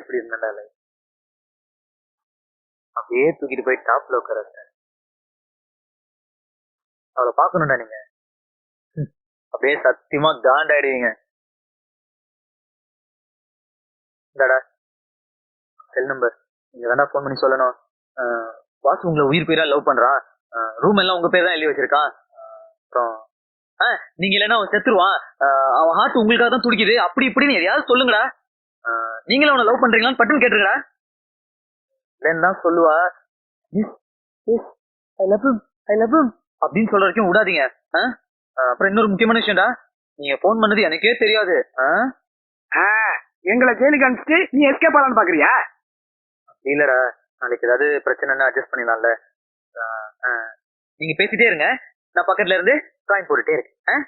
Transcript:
எப்படி இருந்தா அப்படியே தூக்கிட்டு போய் டாப்ல உட்கார அவளை பார்க்கணும்டா நீங்க. அப்படியே சத்தியமா காண்டாயிடுவீங்க இந்தாடா செல் நம்பர் நீங்க வேணா ஃபோன் பண்ணி சொல்லணும். வாசு உங்களை உயிர் பேரா லவ் பண்றான் ரூம் எல்லாம் உங்க பேர் தான் எழுதி வச்சிருக்கான் அப்புறம் நீங்க இல்லைன்னா அவன் செத்துருவான். அவன் ஹார்ட் உங்களுக்காக தான் துடிக்குது. அப்படி இப்படின்னு எதையாவது சொல்லுங்கடா. நீங்களும் அவனை லவ் பண்றீங்களான்னு பட்டுன்னு கேட்டுருங்கடா இல்லைன்னு தான் சொல்லுவா ஐ லவ் ஐ லவ் அப்படின்னு சொல்ற வரைக்கும் விடாதீங்க. அப்புறம் இன்னொரு முக்கியமான விஷயம்டா. நீங்க ஃபோன் பண்ணது எனக்கே தெரியாது? எங்களை ஜெயிலுக்கு அனுப்பிச்சிட்டு நீ எஸ்கேப் ஆகலான்னு பாக்குறியா? இல்லடா. நாளைக்கு ஏதாவது பிரச்சனைன்னா அட்ஜஸ்ட் பண்ணிடலாம்ல. நீங்க பேசிட்டே இருங்க. நான் பக்கத்துல இருந்து டிராயிங் போட்டுட்டே இருக்கேன்?